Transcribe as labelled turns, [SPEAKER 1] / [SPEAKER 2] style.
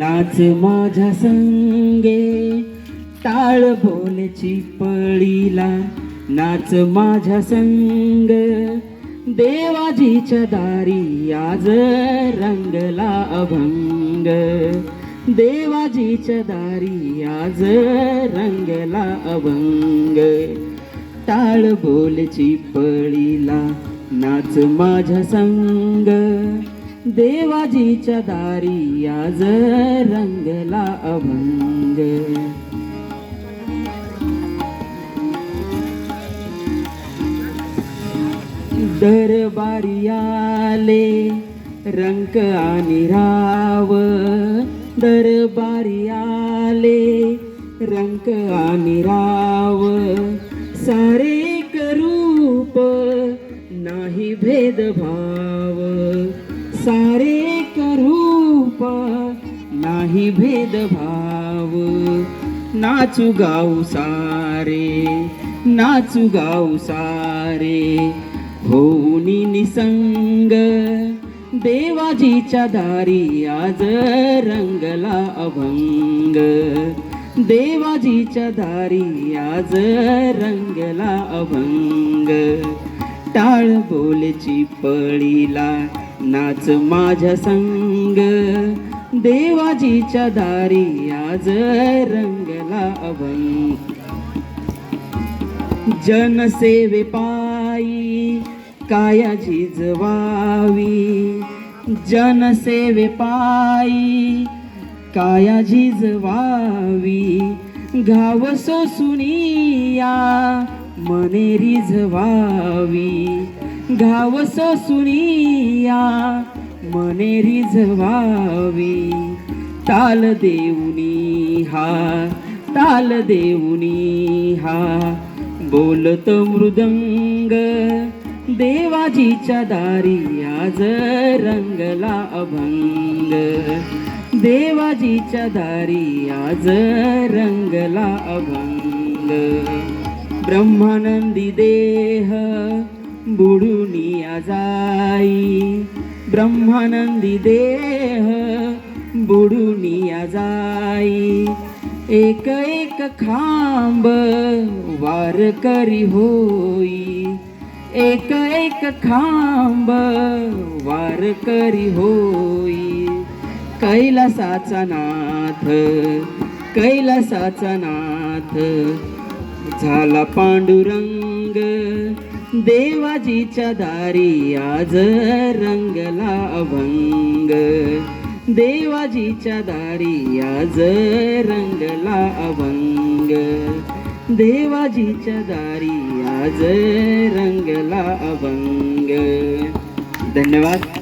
[SPEAKER 1] नाच माझ्या संगे टाळ बोलची पळीला. नाच माझ्या संग देवाजीच्या दारी आज रंगला अभंग. देवाजीच्या दारी आज रंगला अभंग. टाळ बोलची पळीला नाच माझ्या संग. देवाजीच्या दारी आज रंगला अभंग. दरबारी आले रंक आणि राव. दरबारी आले रंक आणि राव. सारे करूप नाही भेदभाव. सारे करूप नाही भेदभाव. नाचू गाऊ सारे नाचू गाऊ सारे. होनी निसंग देवाजीच्या दारी आज रंगला अभंग. देवाजीच्या दारी आज रंगला अभंग. टाळ बोलची पळीला नाच माझ्या संग. देवाजीच्या दारी आज रंगला अभंग जनसेवे पायी काया जवावी. जनसेवे पायी काया जवावी. घाव सोसुनिया मने रिझवावी घाव सोसुनिया मने रिझवावी. ताल देऊनी हा ताल देऊनी हा. बोलत मृदंग देवाजीच्या दारी आज रंगला अभंग. देवाजीच्या दारी आज रंगला अभंग. ब्रह्मानंदी देह बुडुनिया जाई ब्रह्मानंदी देह बुडुनिया जाई एक एक खांब वार करी होई एक एक खांब वार करी होई. कैलासाचा नाथ कैलासाचा नाथ झाला पांडुरंग देवाजीच्या दारी आज रंगला अभंग देवाजीच्या दारी आज रंगला अभंग देवाजीच्या दारी आज रंगला अभंग धन्यवाद.